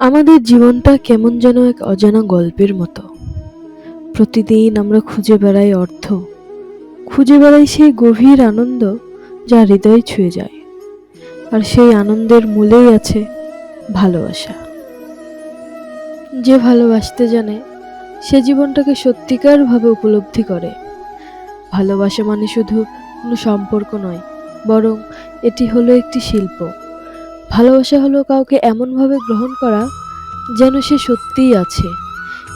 আমাদের জীবনটা কেমন যেন এক অজানা গল্পের মতো। প্রতিদিন আমরা খুঁজে বেড়াই অর্থ, খুঁজে বেড়াই সেই গভীর আনন্দ যা হৃদয় ছুঁয়ে যায়, আর সেই আনন্দের মূলেই আছে ভালোবাসা। যে ভালোবাসতে জানে, সে জীবনটাকে সত্যিকারভাবে উপলব্ধি করে। ভালোবাসা মানে শুধু কোনো সম্পর্ক নয়, বরং এটি হলো একটি শিল্প। ভালোবাসা হলো কাউকে এমনভাবে গ্রহণ করা যেন সে সত্যিই আছে।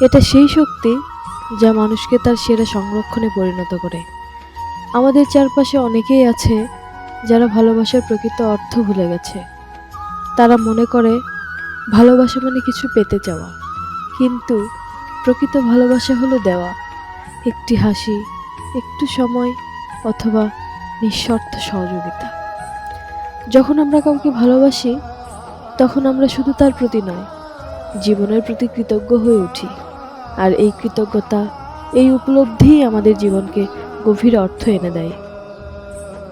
এটা সেই শক্তি যা মানুষকে তার সেরা সংরক্ষণে পরিণত করে। আমাদের চারপাশে অনেকেই আছে যারা ভালোবাসার প্রকৃত অর্থ ভুলে গেছে। তারা মনে করে, ভালোবাসা মানে কিছু পেতে চাওয়া। কিন্তু প্রকৃত ভালোবাসা হলো দেওয়া। একটি হাসি, একটু সময়, অথবা নিঃস্বার্থ সহযোগিতা। যখন আমরা কাউকে ভালোবাসি, তখন আমরা শুধু তার প্রতি নয়, জীবনের প্রতি কৃতজ্ঞ হয়ে উঠি। আর এই কৃতজ্ঞতা, এই উপলব্ধিই আমাদের জীবনকে গভীর অর্থ এনে দেয়।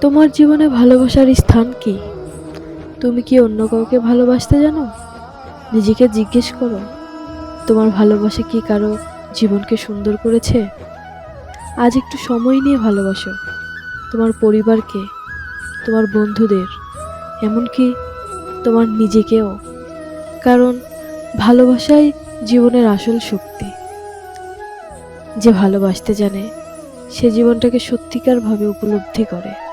তোমার জীবনে ভালোবাসার স্থান কি? তুমি কি অন্য কাউকে ভালোবাসতে জানো? নিজেকে জিজ্ঞেস করো, তোমার ভালোবাসা কি কারও জীবনকে সুন্দর করেছে? আজ একটু সময় নিয়ে ভালোবাসো। তোমার পরিবারকে, তোমার বন্ধুদের এমনকি তোমার নিজেকেও। কারণ ভালোবাসাই জীবনের আসল শক্তি। যে ভালোবাসতে জানে, সে জীবনটাকে সত্যিকারভাবে উপলব্ধি করে।